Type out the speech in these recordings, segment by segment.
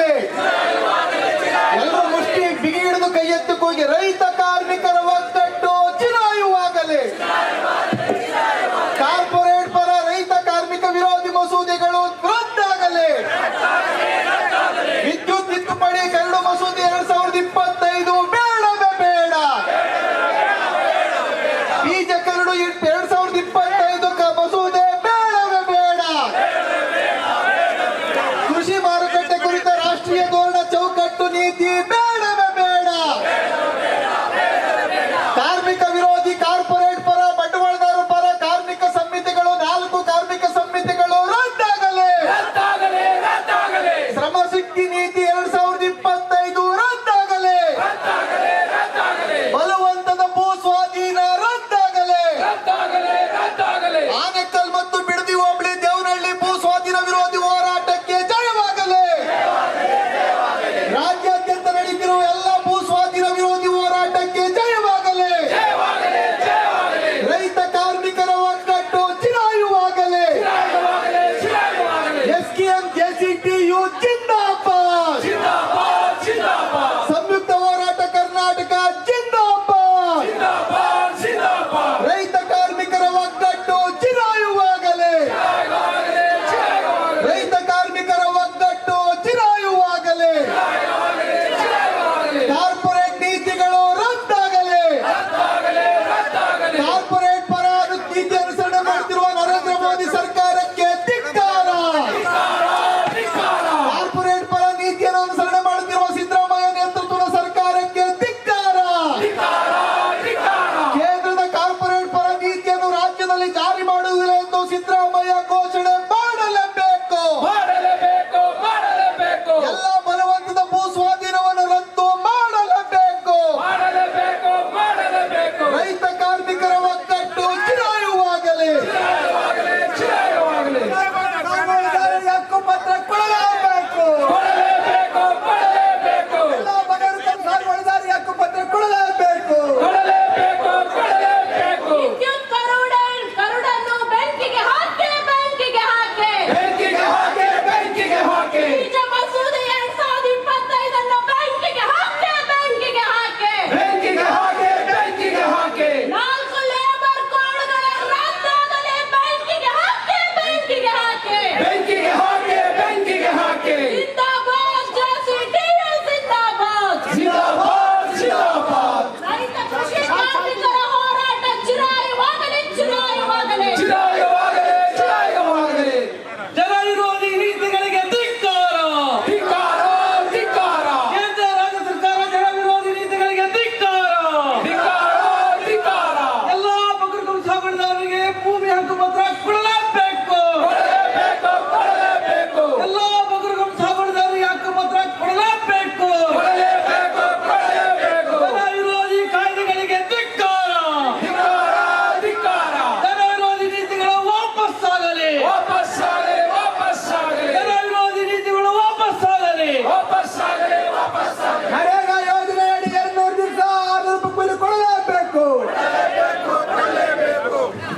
ಮಾಡಲಿ ಎಲ್ಲರೂ ಮುಷ್ಟಿ ಬಿಗಿ ಹಿಡಿದು ಕೈ ಎತ್ತಿ ಹೋಗಿ ರೈತ ಕಾರ್ಮಿಕರ ಒಗ್ಗಟ್ಟು ಚಿರಾಯುವಾಗಲಿ ಕಾರ್ಪೊರೇಟ್ ಪರ ರೈತ ಕಾರ್ಮಿಕ ವಿರೋಧಿ ಮಸೂದೆಗಳು ರದ್ದಾಗಲಿ ವಿದ್ಯುತ್ ತಿದ್ದುಪಡಿ ಕರಡು ಮಸೂದೆ ಎರಡ್ ಸಾವಿರದ ಇಪ್ಪತ್ತೈದು ಬೇಡವೇ ಬೇಡ. ಬೀಜ ಕರಡು baby.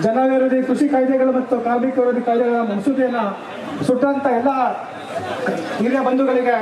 ಜನ ವಿರೋಧಿ ಕೃಷಿ ಕಾಯ್ದೆಗಳು ಮತ್ತು ಕಾರ್ಮಿಕ ವಿರೋಧಿ ಕಾಯ್ದೆಗಳ ಮಸೂದೆಯನ್ನು ಸುಟ್ಟಂತ ಎಲ್ಲ ಹಿರಿಯ ಬಂಧುಗಳಿಗೆ